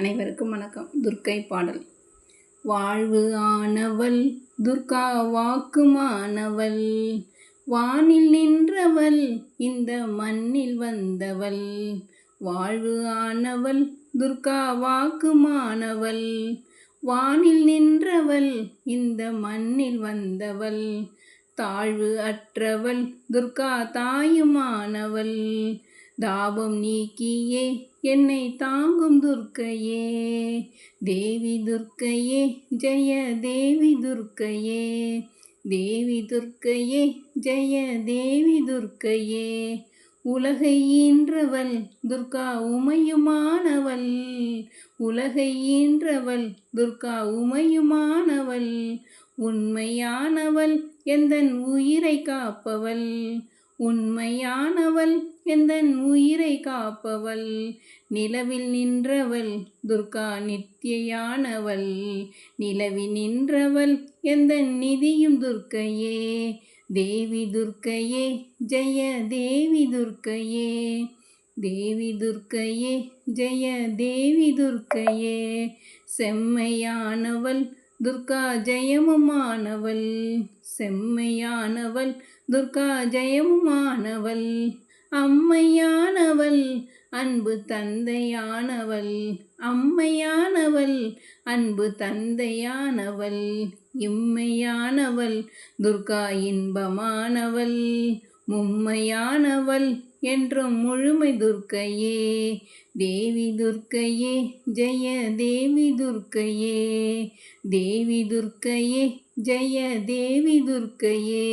அனைவருக்கும் வணக்கம். துர்க்கை பாடல். வாழ்வு ஆனவள் துர்கா வாக்குமானவள் வானில் நின்றவள் இந்த மண்ணில் வந்தவள். வாழ்வு ஆனவள் துர்கா வாக்குமானவள் வானில் நின்றவள் இந்த மண்ணில் வந்தவள். தாழ்வு அற்றவள் துர்கா தாயுமானவள். தாபம் நீக்கியே என்னை தாங்கும் துர்க்கையே தேவி துர்க்கையே ஜெய தேவி துர்க்கையே தேவி துர்க்கையே ஜெய தேவி துர்க்கையே. உலகை ஈன்றவள் துர்கா உமையுமானவள் உலகை ஈன்றவள் துர்கா உமையுமானவள் உண்மையானவள் எந்தன் உயிரை காப்பவள் உண்மையானவள் எந்தன் உயிரை காப்பவள்? நிலவில் நின்றவள் துர்கா நித்தியானவள் நிலவில் நின்றவள் எந்தன் நிதியும் துர்க்கையே? தேவி துர்க்கையே ஜெய தேவி துர்க்கையே. தேவி துர்க்கையே ஜெய தேவி துர்க்கையே. செம்மையானவள் துர்கா ஜெயமுமானவள். செம்மையானவள் துர்கா ஜெயமுமானவள். அம்மையானவள் அன்பு தந்தையானவள் அம்மையானவள் அன்பு தந்தையானவள் இம்மையானவள் துர்கா இன்பமானவள் மும்மையானவள் என்றும் முழுமை துர்க்கையே தேவி துர்க்கையே ஜெய தேவி துர்க்கையே தேவி துர்க்கையே ஜெய தேவி துர்க்கையே.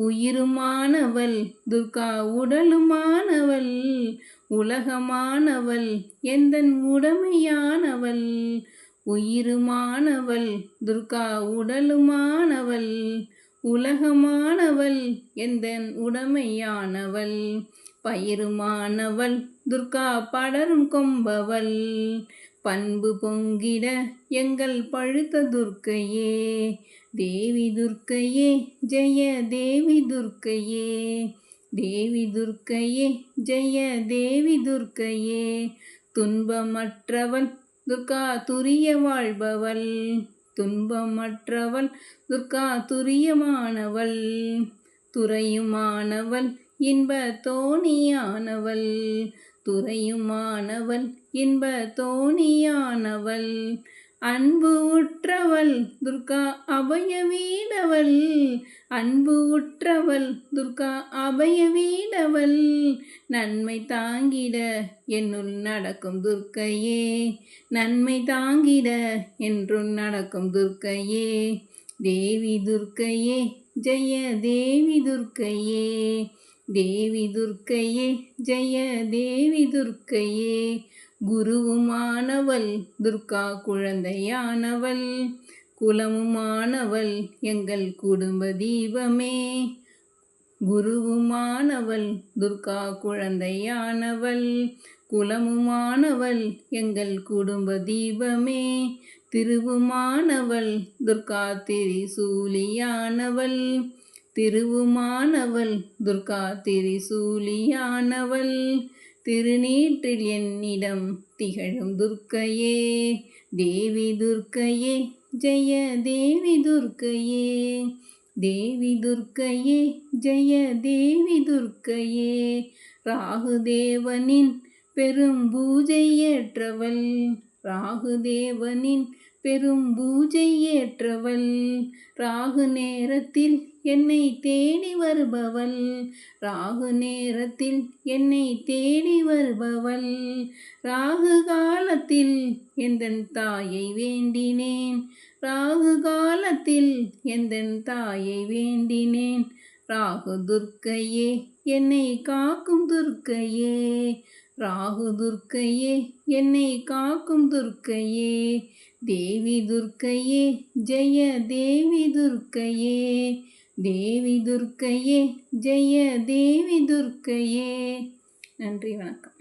உயிருமானவள் துர்கா உடலுமானவள் உலகமானவள் எந்தன் உடமையானவள் உயிருமானவள் துர்கா உடலுமானவள் உலகமானவள் எந்தன் உடமையானவள். பயிருமானவள் துர்கா படரும் கொம்பவள். பண்பு பொங்கிட எங்கள் பழுத்த துர்க்கையே தேவி துர்க்கையே ஜெய தேவி துர்க்கையே. தேவி துர்க்கையே ஜெய தேவி துர்க்கையே துன்பமற்றவள் துர்கா துரிய வாழ்பவள். துன்பமற்றவள் துர்கா துரியமானவள் துறையுமானவள் இன்ப தோணியானவள் துறையுமானவள் இன்ப தோணியானவள் அன்பு உற்றவள் துர்கா அபய வீடவள் அன்பு உற்றவள் துர்கா அபய வீடவள் நன்மை தாங்கிட என்னுள் நடக்கும் துர்க்கையே. நன்மை தாங்கிட என்றும் நடக்கும் துர்க்கையே. தேவி துர்க்கையே ஜெய தேவி துர்க்கையே. தேவி துர்க்கையே ஜெய தேவி துர்க்கையே குருவுமானவள் துர்கா குழந்தையானவள். குலமுமானவள் எங்கள் குடும்ப தீபமே. குருவுமானவள் துர்கா குழந்தையானவள். குலமுமானவள் எங்கள் குடும்ப தீபமே. திருவுமானவள் துர்கா திரிசூலியானவள். திருவுமானவள் துர்கா திரிசூலியானவள் திருநீற்றில் என்னிடம் திகழும் துர்க்கையே தேவி துர்க்கையே ஜெய தேவி துர்க்கையே தேவி துர்க்கையே ஜெய தேவி துர்க்கையே ராகுதேவனின் பெரும் பூஜை ஏற்றவள் ராகுதேவனின் பெரும் பூஜை ஏற்றவள் ராகு நேரத்தில் என்னை தேடி வருபவள். ராகு நேரத்தில் என்னை தேடி வருபவள். ராகு காலத்தில் எந்தன் தாயை வேண்டினேன்? ராகு காலத்தில் எந்தன் தாயை வேண்டினேன்? ராகு துர்க்கையே என்னை காக்கும் துர்க்கையே. ராகு துர்க்கையே என்னை காக்கும் துர்க்கையே. தேவி துர்க்கையே ஜெய தேவி துர்க்கையே. தேவி துர்க்கையே ஜெய தேவி துர்க்கையே. நன்றி வணக்கம்.